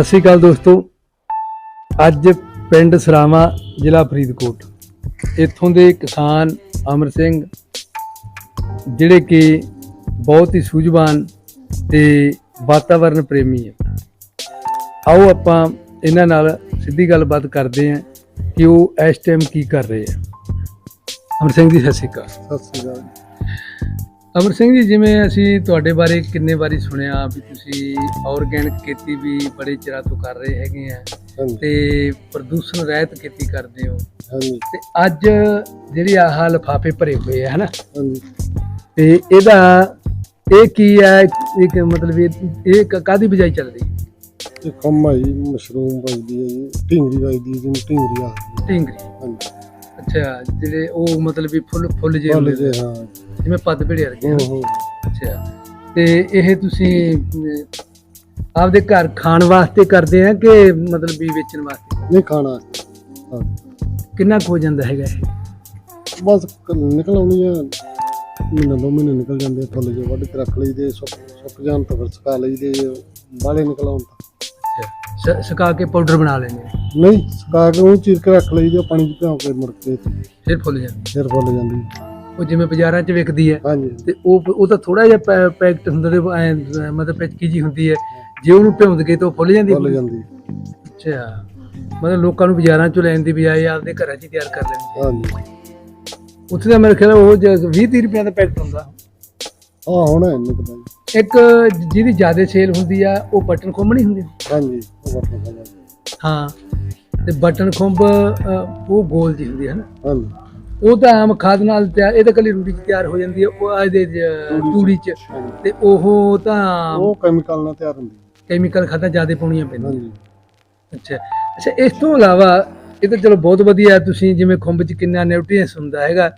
ਸਤਿ ਸ਼੍ਰੀ ਅਕਾਲ ਦੋਸਤੋ। ਅੱਜ ਪਿੰਡ ਸਰਾਵਾ, ਜ਼ਿਲ੍ਹਾ ਫਰੀਦਕੋਟ। ਇੱਥੋਂ ਦੇ ਕਿਸਾਨ ਅਮਰ ਸਿੰਘ, ਜਿਹੜੇ ਕਿ ਬਹੁਤ ਹੀ ਸੂਝਵਾਨ ਤੇ ਵਾਤਾਵਰਣ ਪ੍ਰੇਮੀ ਹੈ। ਆਓ ਆਪਾਂ ਇਹਨਾਂ ਨਾਲ ਸਿੱਧੀ ਗੱਲਬਾਤ ਕਰਦੇ ਹਾਂ ਕਿ ਉਹ ਇਸ ਟਾਈਮ ਕੀ ਕਰ ਰਹੇ ਆ ਅਮਰ ਸਿੰਘ ਜੀ, ਸਤਿ ਸ਼੍ਰੀ ਅਕਾਲ। ਸਤਿ ਸ੍ਰੀ ਅਕਾਲ। ਅਮਰ ਸਿੰਘ ਜੀ ਜਿਵੇਂ ਅਸੀਂ ਤੁਹਾਡੇ ਬਾਰੇ ਕਿੰਨੇ ਵਾਰੀ ਸੁਣਿਆ ਵੀ ਤੁਸੀਂ ਆਰਗੈਨਿਕ ਖੇਤੀ ਵੀ ਬੜੇ ਚਿਰਾਂ ਤੋਂ ਕਰ ਰਹੇ ਹੈਗੇ ਆ ਤੇ ਪ੍ਰਦੂਸ਼ਣ ਰਹਿਤ ਖੇਤੀ ਕਰਦੇ ਹੋ। ਤੇ ਅੱਜ ਜਿਹੜੀ ਆਹ ਲਿਫਾਫੇ ਭਰੇ ਹੋਏ ਆ ਹਨਾ? ਤੇ ਇਹਦਾ ਇਹ ਕੀ ਹੈ ਇੱਕ ਮਤਲਬ ਇਹ ਇਹ ਕ- ਕਾਹਦੀ ਬਿਜਾਈ ਚੱਲ ਰਹੀ ਹੈ ਇਹ ਖੰਮਾ ਜੀ ਮਸ਼ਰੂਮ ਵੱਜਦੀ ਹੈ ਜੀ ਢਿੰਗਰੀ ਵੱਜਦੀ ਹੈ ਢਿੰਗਰੀ ਢਿੰਗਰੀ। ਹਾਂਜੀ। ਅੱਛਾ ਜਿਹੜੇ ਉਹ ਮਤਲਬ ਵੀ ਫੁੱਲ ਫੁੱਲ ਜੇ ਹਾਂ। ਜਿਵੇਂ ਪੱਦ ਭੇੜੇ ਵਰਗੇ ਹੋ ਹਨਾ? ਹੋ। ਅੱਛਾ ਤੇ ਇਹ ਤੁਸੀਂ ਅਮ, ਆਪਦੇ ਘਰ ਖਾਣ ਵਾਸਤੇ ਕਰਦੇ ਆ ਕਿ ਮਤਲਬ ਵੀ ਵੇਚਣ ਵਾਸਤੇ? ਨਹੀਂ ਖਾਣਾ ਹਾਂ। ਕਿੰਨਾ ਕੁ ਹੋ ਜਾਂਦਾ ਹੈਗਾ ਇਹ? ਬਸ ਕ- ਨਿਕਲ ਆਉਣੀ ਆ। ਮਹੀਨਾ ਦੋ ਮਹੀਨੇ ਨਿਕਲ ਜਾਂਦੇ ਆ, ਫੁੱਲ ਜੇ ਵੱਢ ਕੇ ਰੱਖ ਲਈਦੇ ਸੁੱਕ ਸੁੱਕ ਜਾਣ ਤਾਂ ਫਿਰ ਸੁਕਾ ਲਈਦੇ ਬਾਲੇ ਨਿਕਲ ਆਉਣ ਤਾਂ। ਅੱਛਾ ਸ- ਸੁਕਾ ਕੇ ਪਾਊਡਰ ਬਣਾ ਲੈਂਦੇ ਆ, ਨਹੀਂ ਸੁਕਾ ਕੇ ਉਹ ਚੀਰ ਕੇ ਰੱਖ ਲਈਦੇ ਪਾਣੀ ਚ ਭਿਉਂ ਕੇ ਮੁੜ ਕੇ। ਫਿਰ ਫੁੱਲ ਜਾਂਦੀ। ਫਿਰ ਫੁੱਲ ਜਾਂਦੀ। ਉਹ ਜਿਵੇਂ ਬਾਜ਼ਾਰਾਂ 'ਚ ਵਿਕਦੀ ਹੈ ਹਾਂਜੀ। ਤੇ ਉਹ ਉਹ ਤਾਂ ਥੋੜਾ ਜਿਹਾ ਪੈ- ਪੈਕਟ ਹੁੰਦਾ ਤੇ ਐਂ ਮਤਲਬ ਪੈਚਕੀ ਜੀ ਹੁੰਦੀ ਹੈ। ਜੇ ਉਹਨੂੰ ਭਿਉਂਦ ਕੇ ਤਾਂ ਉਹ ਫੁੱਲ ਜਾਂਦੀ? ਫੁੱਲ ਜਾਂਦੀ। ਅੱਛਾ। ਮਤਲਬ ਲੋਕਾਂ ਨੂੰ ਬਾਜ਼ਾਰਾਂ 'ਚੋਂ ਲੈਣ ਦੀ ਬਜਾਏ ਆਪਦੇ ਘਰਾਂ 'ਚ ਹੀ ਤਿਆਰ ਕਰ ਲੈਂਦੇ ਹਾਂਜੀ। ਉੱਥੇ ਤਾਂ ਮੇਰੇ ਖਿਆਲ ਉਹ 20 30 ਰੁਪਏ ਦਾ ਪੈਕਟ ਹੁੰਦਾ। ਆ ਹੁਣ ਨਿਕਲਦਾ ਜੀ ਇੱਕ ਜਿਹਦੀ ਜ਼ਿਆਦਾ ਸੇਲ ਹੁੰਦੀ ਆ ਉਹ ਬਟਨ ਨਹੀਂ ਹੁੰਦੀ। ਹਾਂਜੀ ਉਹ ਵਰਤੋਂ ਜਾਂਦੀ ਹਾਂ। ਤੇ ਬਟਨ ਖੁੰਬ ਉਹ ਗੋਲ ਜੀ ਹੁੰਦੀ ਹੈ ਨਾ। ਹਾਂਜੀ। ਉਹ ਤਾਂ ਆਮ ਖਾਦ ਨਾਲ ਤਿਆਰ ਇਹ ਤਾਂ ਕੱਲੀ ਰੂੜੀ 'ਚ ਤਿਆਰ ਹੋ ਜਾਂਦੀ ਹੈ ਉਹ ਇਹਦੇ 'ਚ, ਤੂੜੀ 'ਚ। ਤੇ ਉਹ ਤਾਂ ਉਹ ਕੈਮੀਕਲ ਨਾਲ ਤਿਆਰ ਹੁੰਦੀ ਕੈਮੀਕਲ ਖਾਦਾਂ ਜ਼ਿਆਦਾ ਪਾਉਣੀਆਂ ਪੈਂਦੀਆਂ। ਅੱਛਾ। ਅੱਛਾ ਇਸ ਤੋਂ ਇਲਾਵਾ ਇਹ ਤਾਂ ਚਲੋ ਬਹੁਤ ਵਧੀਆ ਹੈ, ਤੁਸੀਂ ਜਿਵੇਂ ਖੁੰਬ 'ਚ ਕਿੰਨਾ ਨਿਊਟ੍ਰੀਐਂਟਸ ਹੁੰਦਾ ਹੈਗਾ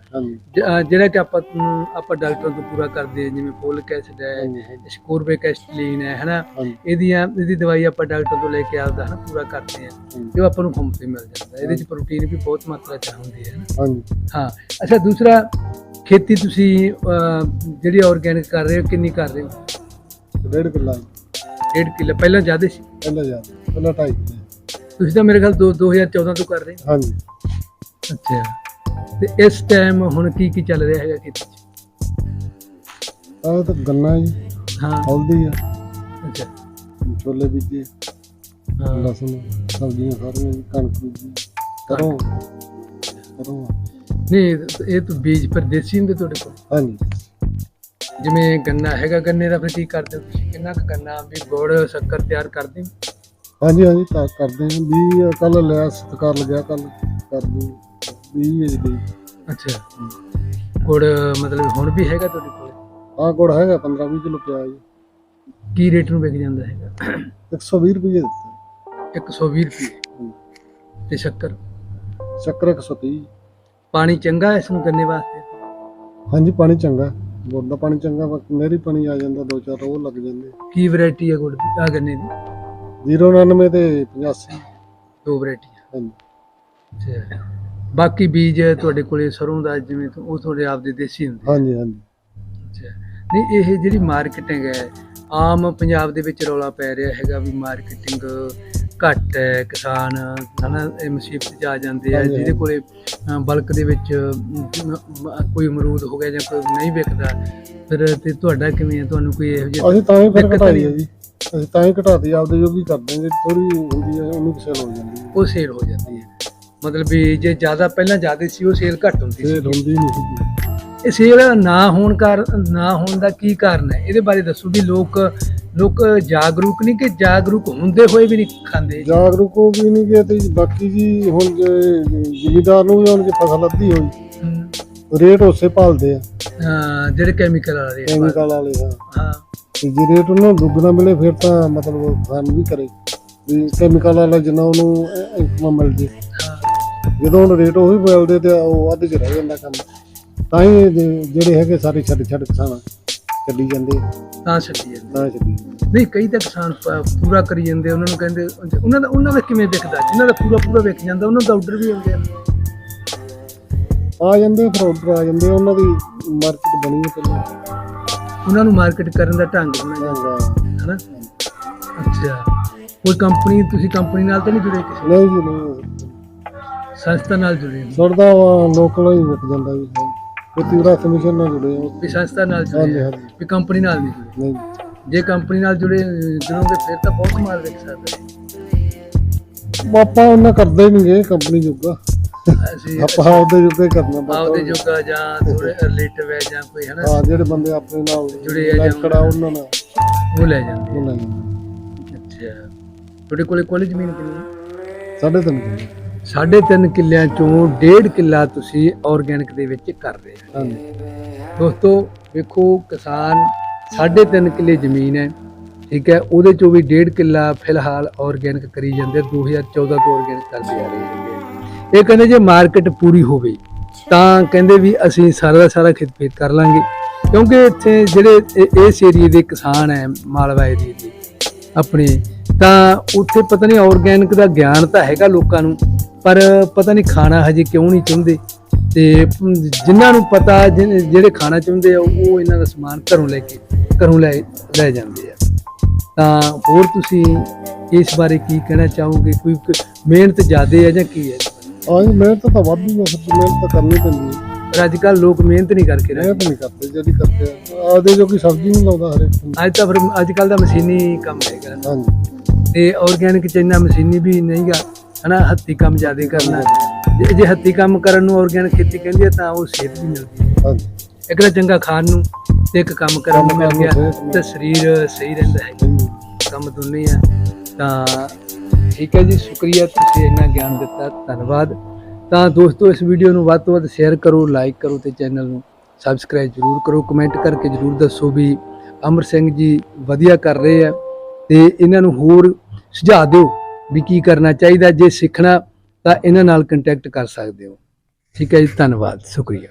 ਜ- ਜਿਹੜਾ ਕਿ ਆਪਾਂ ਨੂੰ- ਆਪਾਂ ਡਾਕਟਰ ਤੋਂ ਪੂਰਾ ਕਰਦੇ ਹਾਂ ਜਿਵੇਂ ਫੋਲਿਕ ਐਸਿਡ ਹੈ ਸਕੋਰਬਿਕ ਐਸਿਡਲੀਨ ਹੈ ਹਨਾ? ਇਹਦੀਆਂ ਇਹਦੀ ਦਵਾਈ ਆਪਾਂ ਡਾਕਟਰ ਤੋਂ ਲੈ ਕੇ ਆਪਦਾ ਹਨਾ ਪੂਰਾ ਕਰਦੇ ਹਾਂ। ਜੋ ਆਪਾਂ ਨੂੰ ਖੁੰਬ ਤੇ ਮਿਲ ਜਾਂਦਾ ਇਹਦੇ 'ਚ ਪ੍ਰੋਟੀਨ ਵੀ ਬਹੁਤ ਮਾਤਰਾ 'ਚ ਹੁੰਦੀ ਹੈ ਹਾਂ। ਅੱਛਾ ਦੂਸਰਾ ਖੇਤੀ ਤੁਸੀਂ ਅ, ਜਿਹੜੀ ਆਰਗੈਨਿਕ ਕਰ ਰਹੇ ਹੋ ਕਿੰਨੀ ਕਰ ਰਹੇ ਹੋ? ਡੇਢ ਕਿੱਲਾ। ਜੀ, ਡੇਢ ਕਿੱਲਾ ਪਹਿਲਾਂ ਜ਼ਿਆਦਾ ਸੀ? ਪਹਿਲਾਂ ਜਾ ਪਹਿਲਾਂ ਢਾਈ ਕਿੱਲੇ। ਤੁਸੀਂ ਤਾਂ ਮੇਰੇ ਖਿਆਲ ਦੋ 2014 ਤੋਂ ਕਰ ਰਹੇ ਹੋ। ਹਾਂਜੀ। ਅੱਛਾ। ਤੇ ਇਸ ਟਾਈਮ ਹੁਣ ਕੀ ਕੀ ਚੱਲ ਰਿਹਾ ਹੈਗਾ ਖੇਤੀ 'ਚ ਆਹ ਤਾਂ ਗੰਨਾ ਜੀ। ਹਾਂ। ਹਲਦੀ ਆ। ਅੱਛਾ। ਛੋਲੇ ਬੀਜੇ। ਹਾਂ। ਲਸਣ ਸਬਜ਼ੀਆਂ ਸਾਰੀਆਂ ਜੀ, ਕਣਕ ਬੀਜੀ। ਕਰੋ। ਕਰੋ। ਨਹੀਂ ਇਹ ਤਾਂ ਬੀਜ ਪਰਦੇਸੀ ਹੁੰਦੇ ਤੁਹਾਡੇ ਕੋਲ? ਹਾਂਜੀ। ਜਿਵੇਂ ਗੰਨਾ ਹੈਗਾ ਗੰਨੇ ਦਾ ਫਿਰ ਕੀ ਕਰਦੇ ਹੋ ਤੁਸੀਂ? ਕਿੰਨਾ ਕੁ ਗੰਨਾ ਵੀ ਗੁੜ ਸ਼ੱਕਰ ਤਿਆਰ ਕਰਦੇ ਹੋ? ਹਾਂਜੀ ਹਾਂਜੀ ਤਾਂ ਕਰਦੇ ਹਾਂ। ਵੀ ਕੱਲ ਲਿਆ ਸਤਕਾਰ ਲੱਗਿਆ ਕੱਲ ਕਰ ਦੂ ਵੀ ਜੀ ਅੱਛਾ। ਗੁੜ ਮਤਲਬ ਹੁਣ ਵੀ ਹੈਗਾ ਤੁਹਾਡੇ ਕੋਲ? ਹਾਂ ਗੁੜ ਹੈਗਾ 15 20 ਕਿਲੋ ਪਿਆ ਜੀ। ਕੀ ਰੇਟ ਨੂੰ ਵਿਕ ਜਾਂਦਾ ਹੈਗਾ? 120 ਰੁਪਏ ਦਿੱਤਾ। 120 ਰੁਪਏ। ਤੇ ਸ਼ੱਕਰ? ਸ਼ੱਕਰ 130 ਪਾਣੀ ਚੰਗਾ ਇਸ ਨੂੰ ਗੰਨੇ ਵਾਸਤੇ? ਹਾਂਜੀ ਪਾਣੀ ਚੰਗਾ ਗੁੜ ਦਾ ਪਾਣੀ ਚੰਗਾ ਬਾਕੀ ਨਹਿਰੀ ਪਾਣੀ ਆ ਜਾਂਦਾ ਦੋ ਚਾਰ ਉਹ ਲੱਗ ਜਾਂਦੇ। ਕੀ ਵੈਰਾਈਟੀ ਹੈ ਗੁੜ ਦੀ ਆ ਗੰਨੇ ਦੀ? 099 ਤੇ 85 ਦੋ ਵੈਰਾਈਟੀਆਂ। ਹਾਂਜੀ। ਅੱਛਾ। ਬਾਕੀ ਬੀਜ ਤੁਹਾਡੇ ਕੋਲੇ ਸਰੋਂ ਦਾ ਜਿਵੇਂ ਤੋਂ ਉਹ ਤੁਹਾਡੇ ਆਪਦੇ ਦੇਸੀ ਹੁੰਦੇ ਹਾਂਜੀ ਹਾਂਜੀ। ਅੱਛਾ। ਨਹੀਂ ਇਹ ਜਿਹੜੀ ਮਾਰਕੀਟਿੰਗ ਹੈ ਆਮ ਪੰਜਾਬ ਦੇ ਵਿੱਚ ਰੌਲਾ ਪੈ ਰਿਹਾ ਹੈਗਾ ਵੀ ਮਾਰਕੀਟਿੰਗ ਘੱਟ ਹੈ ਕਿਸਾਨ ਹਨਾ ਇਹ ਮੁਸੀਬਤ 'ਚ ਆ ਜਾਂਦੇ ਆ ਜਿਹਦੇ ਕੋਲੇ ਬਲਕ ਦੇ ਵਿੱਚ ਕੋਈ ਅਮਰੂਦ ਹੋ ਗਿਆ ਜਾਂ ਕੋਈ ਨਹੀਂ ਵਿਕਦਾ। ਫਿਰ ਤੇ ਤੁਹਾਡਾ ਕਿਵੇਂ ਹੈ? ਤੁਹਾਨੂੰ ਕੋਈ ਇਹੋ ਜਿਹੀ ਅਸੀਂ ਤਾਂ ਹੀ ਫਿਰ ਘਟਾਈ ਹੈ? ਜੀ। ਅਸੀਂ ਤਾਂ ਹੀ ਘਟਾਤੀ ਆਪਦੇ ਜੋਗੀ ਕਰਦੇ ਜੇ ਥੋੜੀ ਹੁੰਦੀ ਹੈ ਉਹਨੂੰ ਸੇਲ ਹੋ ਜਾਂਦੀ ਹੈ। ਉਹ ਸੇਲ ਹੋ ਜਾਂਦੀ ਹੈ। ਮਤਲਬ ਵੀ ਜੇ ਜ਼ਿਆਦਾ ਪਹਿਲਾਂ ਜ਼ਿਆਦਾ ਸੀ ਉਹ ਸੇਲ ਘੱਟ ਹੁੰਦੀ ਸੀ ਸੇਲ ਹੁੰਦੀ ਨਹੀਂ ਸੀ ਇਹ ਸੇਲ ਨਾ ਹੋਣ ਕਾਰ ਨਾ ਹੋਣ ਦਾ ਕੀ ਕਾਰਨ ਹੈ? ਇਹਦੇ ਬਾਰੇ ਦੱਸੋ ਵੀ ਲੋਕ ਲੋਕ ਜਾਗਰੂਕ ਨਹੀਂ ਕਿ ਜਾਗਰੂਕ ਹੁੰਦੇ ਹੋਏ ਵੀ ਨਹੀਂ ਖਾਂਦੇ। ਜਾਗਰੂਕ ਹੋ ਵੀ ਨਹੀਂ ਗਏ ਤੇ ਬਾਕੀ ਜੀ ਹੁਣ ਜ਼ਿਮੀਦਾਰ ਨੂੰ ਵੀ ਹੁਣ ਜੇ ਫਸਲ ਅੱਧੀ ਹੋਈ ਰੇਟ ਉਸੇ ਭਾਲਦੇ ਆ। ਹਾਂ, ਜਿਹੜੇ ਕੈਮੀਕਲ ਵਾਲੇ ਆ। ਕੈਮੀਕਲ ਵਾਲੇ ਹਾਂ। ਹਾਂ। ਤੇ ਜੇ ਰੇਟ ਉਹਨੂੰ ਦੁੱਗਣਾ ਮਿਲੇ ਫਿਰ ਤਾਂ ਮਤਲਬ ਖਾਨ ਵੀ ਕਰੇ। ਵੀ ਕੈਮੀਕਲ ਵਾਲਾ ਜਿੰਨਾ ਉਹਨੂੰ ਇਨਕਮ ਮਿਲ ਜੇ। ਜਦੋਂ ਹੁਣ ਰੇਟ ਉਹੀ ਮਿਲਦੇ ਤੇ ਉਹ ਅੱਧ ਚ ਰਹਿ ਜਾਂਦਾ ਕੰਮ। ਤਾਂ ਹੀ ਜਿਹੜੇ ਹੈਗੇ ਸਾਰੇ ਛੱਡ ਛੱਡ ਕਿਸਾਨ ਛੱਡੀ ਜਾਂਦੇ ਤਾਂ ਛੱਡੀ ਜਾਂਦੇ ਨਾ ਛੱਡੀ ਜਾਂਦੇ। ਨਹੀਂ ਕਈ ਤਾਂ ਕਿਸਾਨ ਪ- ਪੂਰਾ ਕਰੀ ਜਾਂਦੇ ਉਹਨਾਂ ਨੂੰ ਕਹਿੰਦੇ ਉਹਨਾਂ ਦਾ ਉਹਨਾਂ ਦਾ ਕਿਵੇਂ ਵਿਕਦਾ? ਜਿਨ੍ਹਾਂ ਦਾ ਪੂਰਾ ਪੂਰਾ ਵਿਕ ਜਾਂਦਾ ਉਹਨਾਂ ਦਾ ਆਰਡਰ ਵੀ ਆਉਂਦੇ ਆ ਆ ਜਾਂਦੇ ਫਿਰ ਆਰਡਰ ਆ ਜਾਂਦੇ ਉਹਨਾਂ ਦੀ ਮਾਰਕੀਟ ਬਣੀ ਹੈ ਪਹਿਲਾਂ। ਉਹਨਾਂ ਨੂੰ ਮਾਰਕੀਟ ਕਰਨ ਦਾ ਢੰਗ ਹੋਣਾ ਚੰਗਾ ਹਨਾ? ਅੱਛਾ। ਕੋਈ ਕੰਪਨੀ ਤੁਸੀਂ ਕੰਪਨੀ ਨਾਲ ਤਾਂ ਨਹੀਂ ਜੁੜੇ ਕਿਸੇ ਨਹੀਂ ਜੀ ਨਹੀਂ। ਸੰਸਥਾ ਨਾਲ ਜੁੜੇ ਹੋ? ਸੜਦਾ ਲੋਕਲ ਹੀ ਵਿਕ ਜਾਂਦਾ ਜੀ। ਖੇਤੀਬਾੜੀ ਕਮਿਸ਼ਨ ਨਾਲ ਜੁੜੇ ਹਾਂ। ਵੀ ਸੰਸਥਾ ਨਾਲ ਹਾਂਜੀ ਜੁੜੇ ਹੋ, ਹਾਂਜੀ। ਵੀ ਕੰਪਨੀ ਨਾਲ ਨਹੀਂ ਜੁੜੇ। ਨਹੀਂ। ਜੇ ਕੰਪਨੀ ਨਾਲ ਜੁੜੇ ਜੁੜੋਗੇ ਫਿਰ ਤਾਂ ਬਹੁਤ ਮਾਲ ਵਿਕ ਸਕਦਾ ਹੈ ਆਪਾਂ ਉਹਨਾਂ ਕਰਦੇ ਨਹੀਂ ਗਏ ਕੰਪਨੀ ਜੋਗਾ। ਅਸੀਂ ਆਪਾਂ ਆਪਦੇ ਜੋਗਾ ਹੀ ਕਰਨਾ। ਆਪਦੇ ਜੋਗਾ ਜਾਂ ਥੋੜੇ ਰਿਲੇਟਿਵ ਹੈ ਜਾਂ ਕੋਈ ਹੈ ਨਾ? ਹਾਂ ਜਿਹੜੇ ਬੰਦੇ ਆਪਣੇ ਨਾਲ ਜੁੜੇ ਆ ਜਾਂ ਕੜਾ ਉਹਨਾਂ ਨਾਲ। ਉਹ ਲੈ ਜਾਂਦੇ ਆ। ਨਾਲ ਅੱਛਾ। ਤੁਹਾਡੇ ਕੋਲੇ ਕੋਲੇ ਜ਼ਮੀਨ ਕਿੰਨੀ ਹੈ? ਸਾਢੇ ਤਿੰਨ ਕਿੱਲੇ। ਸਾਢੇ ਤਿੰਨ ਕਿੱਲਿਆਂ ਚੋਂ ਡੇਢ ਕਿੱਲਾ ਤੁਸੀਂ ਆਰਗੈਨਿਕ ਦੇ ਵਿੱਚ ਕਰ ਰਹੇ ਹੋ। ਹਾਂਜੀ। ਦੋਸਤੋ ਵੇਖੋ ਕਿਸਾਨ ਸਾਢੇ ਤਿੰਨ ਕਿੱਲੇ ਜ਼ਮੀਨ ਹੈ ਠੀਕ ਹੈ? ਉਹਦੇ ਚੋਂ ਵੀ ਡੇਢ ਕਿੱਲਾ ਫਿਲਹਾਲ ਆਰਗੈਨਿਕ ਕਰੀ ਜਾਂਦੇ ਆ, 2014 ਤੋਂ ਆਰਗੈਨਿਕ ਕਰਦੇ ਆ ਰਹੇ ਹੈਗੇ। ਇਹ ਕਹਿੰਦੇ ਜੇ ਮਾਰਕੀਟ ਪੂਰੀ ਹੋਵੇ ਤਾਂ ਕਹਿੰਦੇ ਵੀ ਅਸੀਂ ਸਾਰਾ ਦਾ ਸਾਰਾ ਖੇਤ ਫੇਤ ਕਰ ਲਾਂਗੇ। ਕਿਉਂਕਿ ਇੱਥੇ ਜਿਹੜੇ ਇਸ ਏਰੀਏ ਦੇ ਕਿਸਾਨ ਹੈ ਮਾਲਵਾ ਏਰੀਏ ਦੇ ਆਪਣੇ ਤਾਂ ਉੱਥੇ ਪਤਾ ਨਹੀਂ ਆਰਗੈਨਿਕ ਦਾ ਗਿਆਨ ਤਾਂ ਹੈਗਾ ਲੋਕਾਂ ਨੂੰ ਪਰ ਪਤਾ ਨਹੀਂ ਖਾਣਾ ਹਜੇ ਕਿਉਂ ਨਹੀਂ ਚਾਹੁੰਦੇ। ਤੇ ਜਿਨ੍ਹਾਂ ਨੂੰ ਪਤਾ ਜਿਹੜੇ ਖਾਣਾ ਚਾਹੁੰਦੇ ਆ ਉਹ ਇਹਨਾਂ ਦਾ ਸਮਾਨ ਘਰੋਂ ਲੈ ਕੇ ਘਰੋਂ ਲੈ ਲੈ ਜਾਂਦੇ ਆ। ਤਾਂ ਹੋਰ ਤੁਸੀਂ ਇਸ ਬਾਰੇ ਕੀ ਕਹਿਣਾ ਚਾਹੋਗੇ? ਕੋਈ ਮਿਹਨਤ ਜ਼ਿਆਦੇ ਹੈ ਜਾਂ ਕੀ ਹੈ? ਹਾਂ ਜੀ ਮਿਹਨਤ ਤਾਂ ਵਾਧੂ ਆ ਫਿਰ ਮਿਹਨਤ ਤਾਂ ਕਰਨੀ ਪੈਂਦੀ ਹੈ ਪਰ ਅੱਜ ਕੱਲ ਲੋਕ ਮਿਹਨਤ ਨਹੀਂ ਕਰਕੇ ਰਹੇ। ਮਿਹਨਤ ਨਹੀਂ ਕਰਦੇ ਜਿਹੜੀ ਕਰਦੇ ਆ। ਆਪਦੇ ਜੋ ਕੋਈ ਸਬਜ਼ੀ ਨਹੀਂ ਲਾਉਂਦਾ ਬੰਦਾ। ਅੱਜ ਤਾਂ ਫਿਰ ਅੱਜ ਕੱਲ ਦਾ ਮਸ਼ੀਨੀ ਕੰਮ ਹੈਗਾ। ਹਾਂਜੀ। ਤੇ ਆਰਗੈਨਿਕ ਚ ਇੰਨਾ ਮਸ਼ੀਨੀ ਵੀ ਨਹੀਂਗਾ ਹਨਾ ਹੱਥੀ ਕੰਮ ਜ਼ਿਆਦਾ ਕਰਨਾ। ਜੇ- ਜੇ ਹੱਥੀ ਕੰਮ ਕਰਨ ਨੂੰ ਆਰਗੈਨਿਕ ਖੇਤੀ ਕਹਿੰਦੀ ਹੈ ਤਾਂ ਉਹ ਸਿਹਤ ਵੀ ਮਿਲਦੀ ਹੈ ਹਾਂਜੀ। ਇੱਕ ਤਾਂ ਚੰਗਾ ਖਾਣ ਨੂੰ ਤੇ ਇੱਕ ਕੰਮ ਕਰਨ ਨੂੰ ਮਿਲ ਗਿਆ ਤੇ ਸਰੀਰ ਸਹੀ ਰਹਿੰਦਾ ਹੈ। ਕੰਮ ਦੋਨੇ ਆ ਤਾਂ ਠੀਕ ਹੈ ਜੀ ਸ਼ੁਕਰੀਆ ਤੁਸੀਂ ਇੰਨਾ ਗਿਆਨ ਦਿੱਤਾ ਧੰਨਵਾਦ। ਤਾਂ ਦੋਸਤੋ ਇਸ ਵੀਡੀਓ ਨੂੰ ਵੱਧ ਤੋਂ ਵੱਧ ਸ਼ੇਅਰ ਕਰੋ ਲਾਈਕ ਕਰੋ ਤੇ ਚੈਨਲ ਨੂੰ ਸਬਸਕ੍ਰਾਈਬ ਜਰੂਰ ਕਰੋ ਕਮੈਂਟ ਕਰਕੇ ਜਰੂਰ ਦੱਸੋ ਵੀ ਅਮਰ ਸਿੰਘ ਜੀ ਵਧੀਆ ਕਰ ਰਹੇ ਆ ਤੇ ਇਹਨਾਂ ਨੂੰ ਹੋਰ ਸੁਝਾਅ ਦਿਓ ਵੀ ਕੀ ਕਰਨਾ ਚਾਹੀਦਾ, ਜੇ ਸਿੱਖਣਾ ਤਾਂ ਇਹਨਾਂ ਨਾਲ ਕੰਟੈਕਟ ਕਰ ਸਕਦੇ ਹੋ। ਠੀਕ ਹੈ ਜੀ, ਧੰਨਵਾਦ, ਸ਼ੁਕਰੀਆ।